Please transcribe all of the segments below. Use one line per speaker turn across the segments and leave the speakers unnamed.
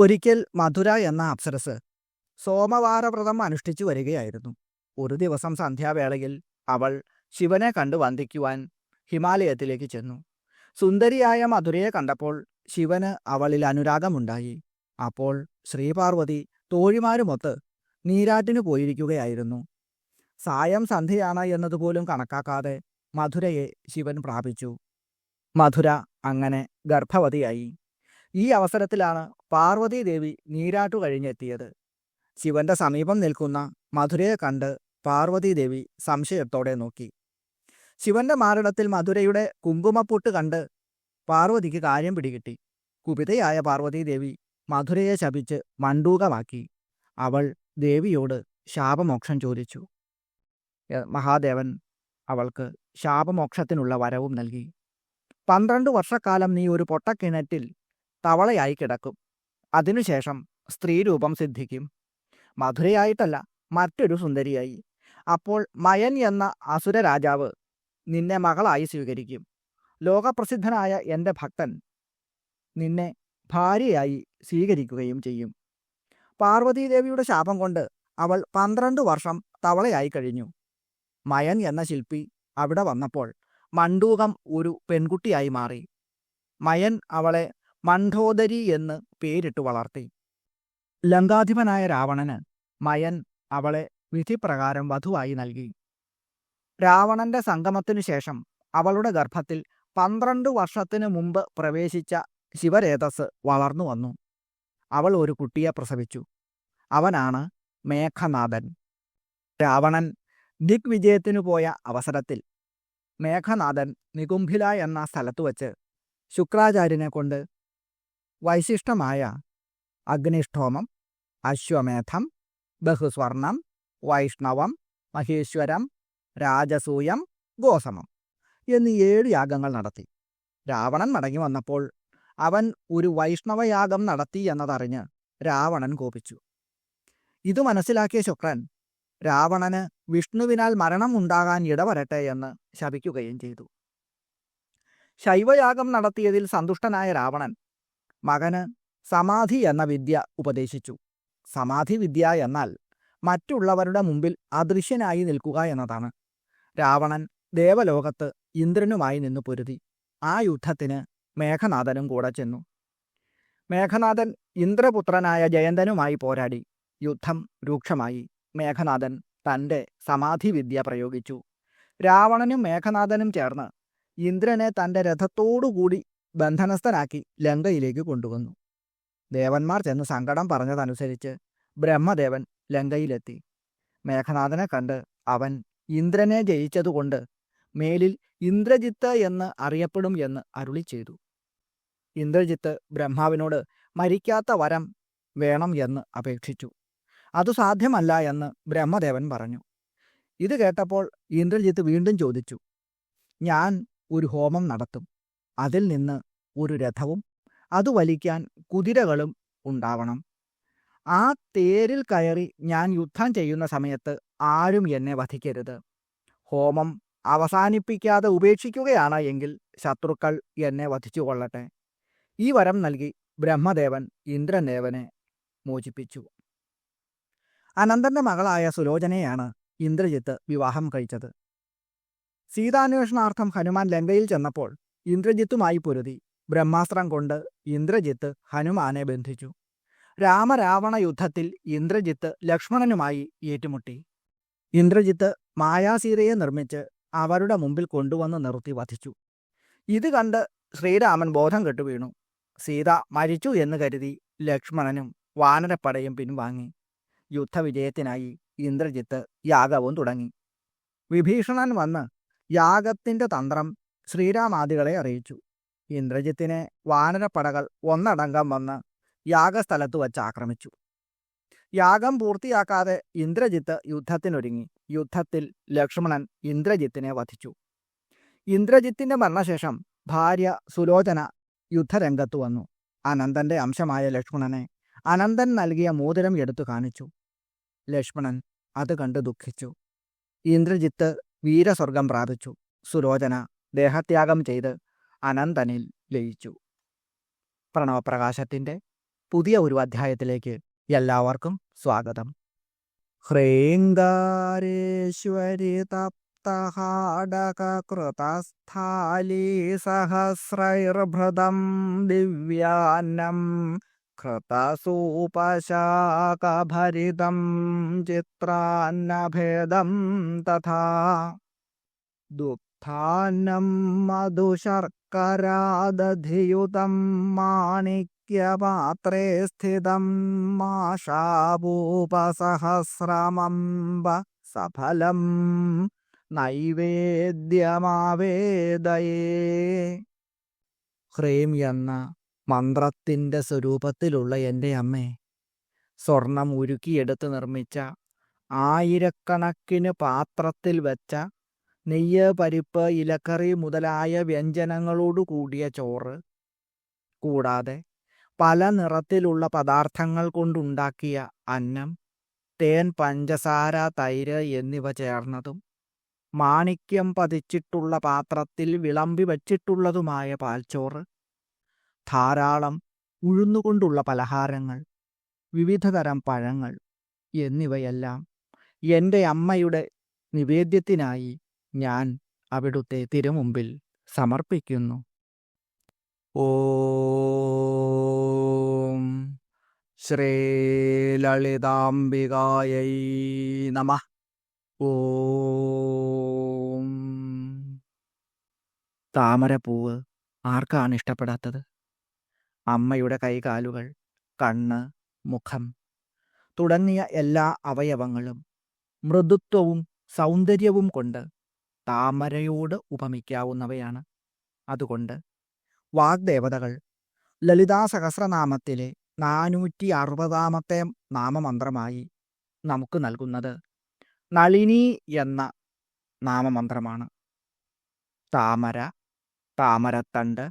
ഒരിക്കൽ മധുര എന്ന അപ്സരസ് സോമവാരവ്രതം അനുഷ്ഠിച്ചു വരികയായിരുന്നു. ഒരു ദിവസം സന്ധ്യാവേളയിൽ അവൾ ശിവനെ കണ്ടു വന്ദിക്കുവാൻ ഹിമാലയത്തിലേക്ക് ചെന്നു. സുന്ദരിയായ മധുരയെ കണ്ടപ്പോൾ ശിവന് അവളിൽ അനുരാഗമുണ്ടായി. അപ്പോൾ ശ്രീപാർവതി തോഴിമാരുമൊത്ത് നീരാറ്റിനു പോയിരിക്കുകയായിരുന്നു. സായം സന്ധ്യയാണ് എന്നതുപോലും കണക്കാക്കാതെ മധുരയെ ശിവൻ പ്രാപിച്ചു. മധുര അങ്ങനെ ഗർഭവതിയായി. ഈ അവസരത്തിലാണ് പാർവതീദേവി നീരാട്ടു കഴിഞ്ഞെത്തിയത്. ശിവന്റെ സമീപം നിൽക്കുന്ന മധുരയെ കണ്ട് പാർവതീദേവി സംശയത്തോടെ നോക്കി. ശിവന്റെ മാറിടത്തിൽ മധുരയുടെ കുങ്കുമപ്പൂട്ട് കണ്ട് പാർവതിക്ക് കാര്യം പിടികിട്ടി. കുപിതയായ പാർവതീദേവി മധുരയെ ശപിച്ച് മണ്ടൂകമാക്കി അവൾ ദേവിയോട് ശാപമോക്ഷം ചോദിച്ചു. മഹാദേവൻ അവൾക്ക് ശാപമോക്ഷത്തിനുള്ള വരവും നൽകി. പന്ത്രണ്ട് വർഷക്കാലം നീ ഒരു പൊട്ടക്കിണറ്റിൽ തവളയായി കിടക്കും. അതിനുശേഷം സ്ത്രീരൂപം സിദ്ധിക്കും. മധുരയായിട്ടല്ല മറ്റൊരു സുന്ദരിയായി. അപ്പോൾ മയൻ എന്ന അസുര രാജാവ് നിന്നെ മകളായി സ്വീകരിക്കും. ലോകപ്രസിദ്ധനായ എന്റെ ഭക്തൻ നിന്നെ ഭാര്യയായി സ്വീകരിക്കുകയും ചെയ്യും. പാർവതീദേവിയുടെ ശാപം കൊണ്ട് അവൾ പന്ത്രണ്ട് വർഷം തവളയായി കഴിഞ്ഞു. മയൻ എന്ന ശില്പി അവിടെ വന്നപ്പോൾ മണ്ടൂകം ഒരു പെൺകുട്ടിയായി മാറി. മയൻ അവളെ മണ്ഡോദരി എന്ന് പേരിട്ട് വളർത്തി. ലങ്കാധിപനായ രാവണന് മയൻ അവളെ വിധിപ്രകാരം വധുവായി നൽകി. രാവണന്റെ സംഗമത്തിനു ശേഷം അവളുടെ ഗർഭത്തിൽ പന്ത്രണ്ട് വർഷത്തിനു മുമ്പ് പ്രവേശിച്ച ശിവരേതസ് വളർന്നു വന്നു. അവൾ ഒരു കുട്ടിയെ പ്രസവിച്ചു. അവനാണ് മേഘനാഥൻ. രാവണൻ ദിഗ്വിജയത്തിനു പോയ അവസരത്തിൽ മേഘനാഥൻ നികുംഭില എന്ന സ്ഥലത്തു വച്ച് ശുക്രാചാര്യനെ കൊണ്ട് വൈശിഷ്ടമായ അഗ്നിഷ്ഠോമം അശ്വമേധം ബഹുസ്വർണം വൈഷ്ണവം മഹേശ്വരം രാജസൂയം ഗോസമം എന്നീ ഏഴ് യാഗങ്ങൾ നടത്തി. രാവണൻ മടങ്ങി വന്നപ്പോൾ അവൻ ഒരു വൈഷ്ണവയാഗം നടത്തി എന്നതറിഞ്ഞ് രാവണൻ കോപിച്ചു. ഇത് മനസ്സിലാക്കിയ ശുക്രൻ രാവണന് വിഷ്ണുവിനാൽ മരണം ഉണ്ടാകാൻ ഇടവരട്ടെ എന്ന് ശപിക്കുകയും ചെയ്തു. ശൈവയാഗം നടത്തിയതിൽ സന്തുഷ്ടനായ രാവണൻ മകന് സമാധി എന്ന വിദ്യ ഉപദേശിച്ചു. സമാധി വിദ്യ എന്നാൽ മറ്റുള്ളവരുടെ മുമ്പിൽ അദൃശ്യനായി നിൽക്കുക എന്നതാണ്. രാവണൻ ദേവലോകത്ത് ഇന്ദ്രനുമായി നിന്നു പൊരുതി. ആ യുദ്ധത്തിന് മേഘനാഥനും കൂടെ ചെന്നു. മേഘനാഥൻ ഇന്ദ്രപുത്രനായ ജയന്തനുമായി പോരാടി. യുദ്ധം രൂക്ഷമായി. മേഘനാഥൻ തന്റെ സമാധിവിദ്യ പ്രയോഗിച്ചു. രാവണനും മേഘനാഥനും ചേർന്ന് ഇന്ദ്രനെ തന്റെ രഥത്തോടുകൂടി ബന്ധനസ്ഥനാക്കി ലങ്കയിലേക്ക് കൊണ്ടുവന്നു. ദേവന്മാർ ചെന്ന് സങ്കടം പറഞ്ഞതനുസരിച്ച് ബ്രഹ്മദേവൻ ലങ്കയിലെത്തി. മേഘനാഥനെ കണ്ട് അവൻ ഇന്ദ്രനെ ജയിച്ചതുകൊണ്ട് മേലിൽ ഇന്ദ്രജിത്ത് എന്ന് അറിയപ്പെടും എന്ന് അരുളി ചെയ്തു. ഇന്ദ്രജിത്ത് ബ്രഹ്മാവിനോട് മരിക്കാത്ത വരം വേണം എന്ന് അപേക്ഷിച്ചു. അത് സാധ്യമല്ല എന്ന് ബ്രഹ്മദേവൻ പറഞ്ഞു. ഇത് കേട്ടപ്പോൾ ഇന്ദ്രജിത്ത് വീണ്ടും ചോദിച്ചു. ഞാൻ ഒരു ഹോമം നടത്തും. അതിൽ നിന്ന് ഒരു രഥവും അത് വലിക്കാൻ കുതിരകളും ഉണ്ടാവണം. ആ തേരിൽ കയറി ഞാൻ യുദ്ധം ചെയ്യുന്ന സമയത്ത് ആരും എന്നെ വധിക്കരുത്. ഹോമം അവസാനിപ്പിക്കാതെ ഉപേക്ഷിക്കുകയാണ് എങ്കിൽ ശത്രുക്കൾ എന്നെ വധിച്ചു കൊള്ളട്ടെ. ഈ വരം നൽകി ബ്രഹ്മദേവൻ ഇന്ദ്രദേവനെ മോചിപ്പിച്ചു. അനന്തന്റെ മകളായ സുലോചനയാണ് ഇന്ദ്രജിത്ത് വിവാഹം കഴിച്ചത്. സീതാന്വേഷണാർത്ഥം ഹനുമാൻ ലങ്കയിൽ ചെന്നപ്പോൾ ഇന്ദ്രജിത്തുമായി പൊരുതി. ബ്രഹ്മാസ്ത്രം കൊണ്ട് ഇന്ദ്രജിത്ത് ഹനുമാനെ ബന്ധിച്ചു. രാമരാവണ യുദ്ധത്തിൽ ഇന്ദ്രജിത്ത് ലക്ഷ്മണനുമായി ഏറ്റുമുട്ടി. ഇന്ദ്രജിത്ത് മായാസീരയെ നിർമ്മിച്ച് അവരുടെ മുമ്പിൽ കൊണ്ടുവന്ന് നിർത്തി വധിച്ചു. ഇത് കണ്ട് ശ്രീരാമൻ ബോധം കെട്ടു വീണു. സീത മരിച്ചു എന്ന് കരുതി ലക്ഷ്മണനും വാനരപ്പടയും പിൻവാങ്ങി. യുദ്ധവിജയത്തിനായി ഇന്ദ്രജിത്ത് യാഗവും തുടങ്ങി. വിഭീഷണൻ വന്ന് യാഗത്തിന്റെ തന്ത്രം ശ്രീരാമാദികളെ അറിയിച്ചു. ഇന്ദ്രജിത്തിനെ വാനരപ്പടകൾ ഒന്നടങ്കം വന്ന് യാഗസ്ഥലത്ത് വച്ച് ആക്രമിച്ചു. യാഗം പൂർത്തിയാക്കാതെ ഇന്ദ്രജിത്ത് യുദ്ധത്തിനൊരുങ്ങി. യുദ്ധത്തിൽ ലക്ഷ്മണൻ ഇന്ദ്രജിത്തിനെ വധിച്ചു. ഇന്ദ്രജിത്തിന്റെ മരണശേഷം ഭാര്യ സുലോചന യുദ്ധരംഗത്തു വന്നു. അനന്തന്റെ അംശമായ ലക്ഷ്മണനെ അനന്തൻ നൽകിയ മോതിരം എടുത്തു കാണിച്ചു. ലക്ഷ്മണൻ അത് കണ്ട് ദുഃഖിച്ചു. ഇന്ദ്രജിത്ത് വീരസ്വർഗം പ്രാപിച്ചു. സുലോചന ദേഹത്യാഗം ചെയ്ത് അനന്തനിൽ ലയിച്ചു. പ്രണവപ്രകാശത്തിന്റെ പുതിയ ഒരു അധ്യായത്തിലേക്ക് എല്ലാവർക്കും സ്വാഗതം. ഹ്രീങ്കാരേശ്വരി തപ്തഹാടകൃതസ്ഥാലീ സഹസ്രൈർഭൃതം ദിവ്യാന്നം കൃതസൂപശാകഭരിതം ചിത്രാന്നഭേദം തഥാ. സ്ഥാനം മധുശർക്കരാദധിയുതം മാണിക്യപാത്രേ സ്ഥിതം മാഷാഭൂപസഹസ്രമംബ സഫലം നൈവേദ്യമാവേദയേ. ഹ്രീം എന്ന മന്ത്രത്തിന്റെ സ്വരൂപത്തിലുള്ള എന്റെ അമ്മേ സ്വർണം ഉരുക്കിയെടുത്ത് നിർമ്മിച്ച ആയിരക്കണക്കിന് പാത്രത്തിൽ വെച്ച നെയ്യ് പരിപ്പ് ഇലക്കറി മുതലായ വ്യഞ്ജനങ്ങളോടു കൂടിയ ചോറ്. കൂടാതെ പല നിറത്തിലുള്ള പദാർത്ഥങ്ങൾ കൊണ്ടുണ്ടാക്കിയ അന്നം തേൻ പഞ്ചസാര തൈര് എന്നിവ ചേർന്നതും മാണിക്യം പതിച്ചിട്ടുള്ള പാത്രത്തിൽ വിളമ്പി വച്ചിട്ടുള്ളതുമായ പാൽച്ചോറ് ധാരാളം ഉഴുന്നുകൊണ്ടുള്ള പലഹാരങ്ങൾ വിവിധതരം പഴങ്ങൾ എന്നിവയെല്ലാം എന്റെ അമ്മയുടെ നിവേദ്യത്തിനായി ഞാൻ അവിടുത്തെ തിരുമുമ്പിൽ സമർപ്പിക്കുന്നു. ഓം ശ്രീലളിതാംബികായൈ നമ. ഓം താമരപ്പൂവ് ആർക്കാണ് ഇഷ്ടപ്പെടാത്തത്? അമ്മയുടെ കൈകാലുകൾ കണ്ണ് മുഖം തുടങ്ങിയ എല്ലാ അവയവങ്ങളും മൃദുത്വവും സൗന്ദര്യവും കൊണ്ട് താമരയോട് ഉപമിക്കാവുന്നവയാണ്. അതുകൊണ്ട് വാഗ്ദേവതകൾ ലളിതാ സഹസ്രനാമത്തിലെ നാനൂറ്റി അറുപതാമത്തെ നാമമന്ത്രമായി നമുക്ക് നൽകുന്നത് നളിനി എന്ന നാമമന്ത്രമാണ്. താമര താമരത്തണ്ട്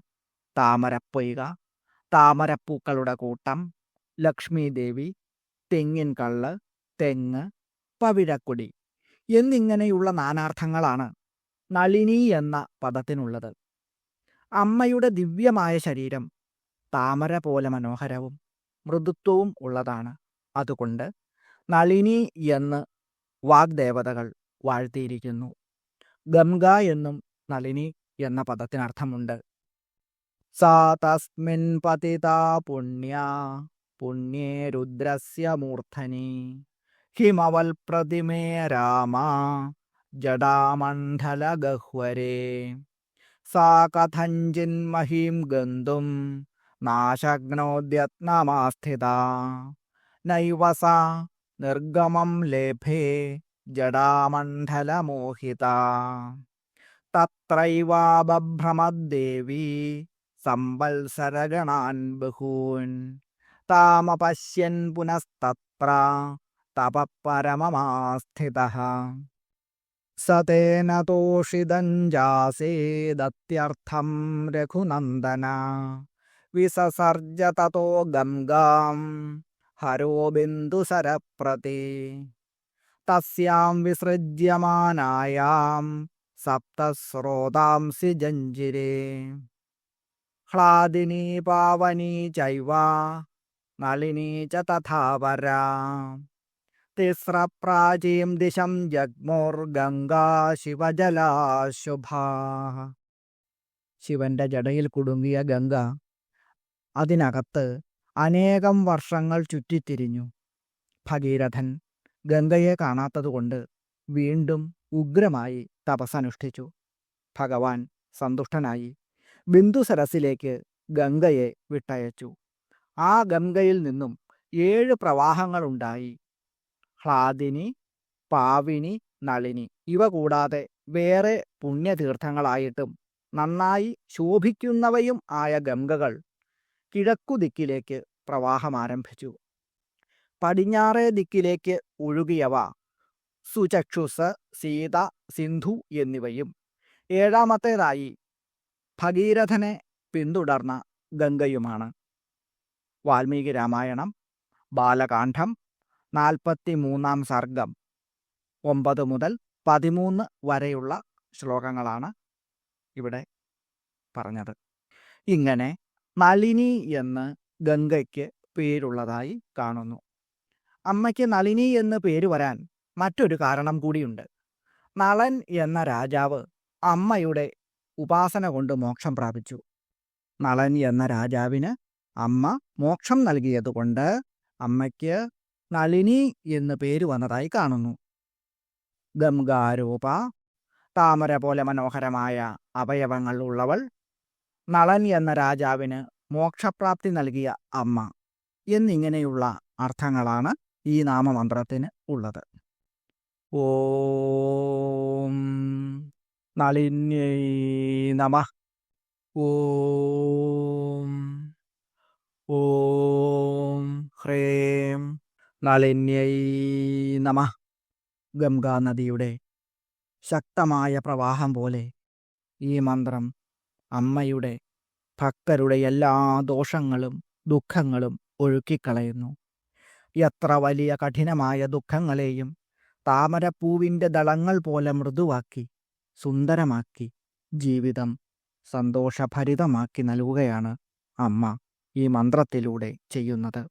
താമരപ്പൊയ്ക താമരപ്പൂക്കളുടെ കൂട്ടം ലക്ഷ്മീദേവി തെങ്ങിൻ കള്ള് തെങ്ങ് പവിഴക്കൊടി എന്നിങ്ങനെയുള്ള നാനാർത്ഥങ്ങളാണ് നളിനി എന്ന പദത്തിനുള്ളത്. അമ്മയുടെ ദിവ്യമായ ശരീരം താമര പോലെ മനോഹരവും മൃദുത്വവും ഉള്ളതാണ്. അതുകൊണ്ട് നളിനി എന്ന് വാഗ്ദേവതകൾ വാഴ്ത്തിയിരിക്കുന്നു. ഗംഗ എന്നും നളിനി എന്ന പദത്തിനർത്ഥമുണ്ട്. സാ തസ്മിൻ പതിതാ പുണ്യ പുണ്യേ രുദ്രസ്യ മൂർധനി ഹിമവൽ പ്രതിമേ രാമ ജഡാമണ്ഡലഗഹ്വരേ സാ കഥഞ്ചിന്മഹീം ഗന്തും നാശഗ്നോദ്യത്നമാസ്ഥിത നൈവ സാ നിർഗമം ലേഭേ ജടാമണ്ഡലമോഹിത. തത്രൈവാ ബഭ്രമദ്ദേവി സംവത്സരഗണാൻ ബഹൂൻ. താമപശ്യൻ പുനസ്തത്ര തപപരമമാസ്ഥിതഃ. സതേന തോഷിതഞ്ജാസേദത്യർത്ഥം രഘുനന്ദന വിസസർജ തതോ ഗംഗാം ഹരോ ബിന്ദുസരപ്രതി തസ്യാം വിസൃജ്യമാനായാം സപ്തസ്രോതാംസി ജഞ്ജിരേ ഹ്ലാദിനീ പാവനീ ചൈവ നളിനീ ച തഥാപരാ തിസ്രപ്രാചീം ദിശം ജഗ്മോർഗംഗാ ശിവജലാശുഭാ ശിവന്റെ ജടയിൽ കുടുങ്ങിയ ഗംഗ അതിനകത്ത് അനേകം വർഷങ്ങൾ ചുറ്റിത്തിരിഞ്ഞു. ഭഗീരഥൻ ഗംഗയെ കാണാത്തതുകൊണ്ട് വീണ്ടും ഉഗ്രമായി തപസ്സനുഷ്ഠിച്ചു. ഭഗവാൻ സന്തുഷ്ടനായി ബിന്ദുസരസിലേക്ക് ഗംഗയെ വിട്ടയച്ചു. ആ ഗംഗയിൽ നിന്നും ഏഴ് പ്രവാഹങ്ങളുണ്ടായി. ഹ്ലാദിനി പാവിനി നളിനി ഇവ കൂടാതെ വേറെ പുണ്യതീർത്ഥങ്ങളായിട്ടും നന്നായി ശോഭിക്കുന്നവയും ആയ ഗംഗകൾ കിഴക്കുദിക്കിലേക്ക് പ്രവാഹം ആരംഭിച്ചു പടിഞ്ഞാറേ ദിക്കിലേക്ക് ഒഴുകിയവ സുചക്ഷുസ് സീത സിന്ധു എന്നിവയും ഏഴാമത്തേതായി ഭഗീരഥനെ പിന്തുടർന്ന ഗംഗയുമാണ്. വാൽമീകി രാമായണം ബാലകാന്ഡം നാൽപ്പത്തി മൂന്നാം സർഗം. ഒമ്പത് മുതൽ പതിമൂന്ന് വരെയുള്ള ശ്ലോകങ്ങളാണ് ഇവിടെ പറഞ്ഞത്. ഇങ്ങനെ നളിനി എന്ന് ഗംഗയ്ക്ക് പേരുള്ളതായി കാണുന്നു. അമ്മയ്ക്ക് നളിനി എന്ന് പേര് വരാൻ മറ്റൊരു കാരണം കൂടിയുണ്ട്. നളൻ എന്ന രാജാവ് അമ്മയുടെ ഉപാസന കൊണ്ട് മോക്ഷം പ്രാപിച്ചു. നളൻ എന്ന രാജാവിന് അമ്മ മോക്ഷം നൽകിയതുകൊണ്ട് അമ്മയ്ക്ക് നളിനി എന്ന് പേര് വന്നതായി കാണുന്നു. ഗംഗാരൂപ താമര പോലെ മനോഹരമായ അവയവങ്ങൾ ഉള്ളവൾ നളൻ എന്ന രാജാവിന് മോക്ഷപ്രാപ്തി നൽകിയ അമ്മ എന്നിങ്ങനെയുള്ള അർത്ഥങ്ങളാണ് ഈ നാമമന്ത്രത്തിന് ഉള്ളത്. ഓം നളിന്യൈ നമ. ഓം. ഓം ഹ്രേം. നളിന്യൈ നമ. ഗംഗാ നദിയുടെ ശക്തമായ പ്രവാഹം പോലെ ഈ മന്ത്രം അമ്മയുടെ ഭക്തരുടെ എല്ലാ ദോഷങ്ങളും ദുഃഖങ്ങളും ഒഴുക്കിക്കളയുന്നു. എത്ര വലിയ കഠിനമായ ദുഃഖങ്ങളെയും താമരപ്പൂവിന്റെ ദളങ്ങൾ പോലെ മൃദുവാക്കി സുന്ദരമാക്കി ജീവിതം സന്തോഷഭരിതമാക്കി നൽകുകയാണ് അമ്മ ഈ മന്ത്രത്തിലൂടെ ചെയ്യുന്നത്.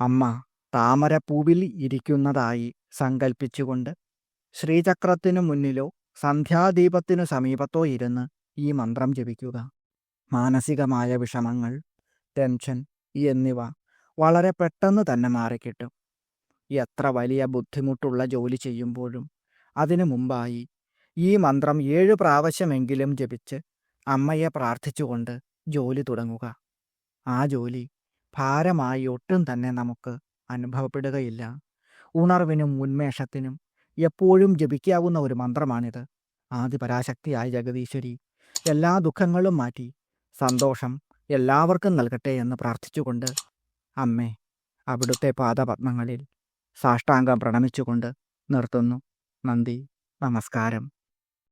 അമ്മ താമരപ്പൂവിൽ ഇരിക്കുന്നതായി സങ്കൽപ്പിച്ചുകൊണ്ട് ശ്രീചക്രത്തിനു മുന്നിലോ സന്ധ്യാദീപത്തിനു സമീപത്തോ ഇരുന്ന് ഈ മന്ത്രം ജപിക്കുക. മാനസികമായ വിഷമങ്ങൾ ടെൻഷൻ എന്നിവ വളരെ പെട്ടെന്ന് തന്നെ മാറിക്കിട്ടും. എത്ര വലിയ ബുദ്ധിമുട്ടുള്ള ജോലി ചെയ്യുമ്പോഴും അതിനു മുമ്പായി ഈ മന്ത്രം ഏഴ് പ്രാവശ്യമെങ്കിലും ജപിച്ച് അമ്മയെ പ്രാർത്ഥിച്ചുകൊണ്ട് ജോലി തുടങ്ങുക. ആ ജോലി ഭാരമായി ഒട്ടും തന്നെ നമുക്ക് അനുഭവപ്പെടുകയില്ല. ഉണർവിനും ഉന്മേഷത്തിനും എപ്പോഴും ജപിക്കാവുന്ന ഒരു മന്ത്രമാണിത്. ആദിപരാശക്തിയായ ജഗദീശ്വരി എല്ലാ ദുഃഖങ്ങളും മാറ്റി സന്തോഷം എല്ലാവർക്കും നൽകട്ടെ എന്ന് പ്രാർത്ഥിച്ചുകൊണ്ട് അമ്മേ അവിടുത്തെ പാദപത്മങ്ങളിൽ സാഷ്ടാംഗം പ്രണമിച്ചുകൊണ്ട് നിർത്തുന്നു. നന്ദി നമസ്കാരം.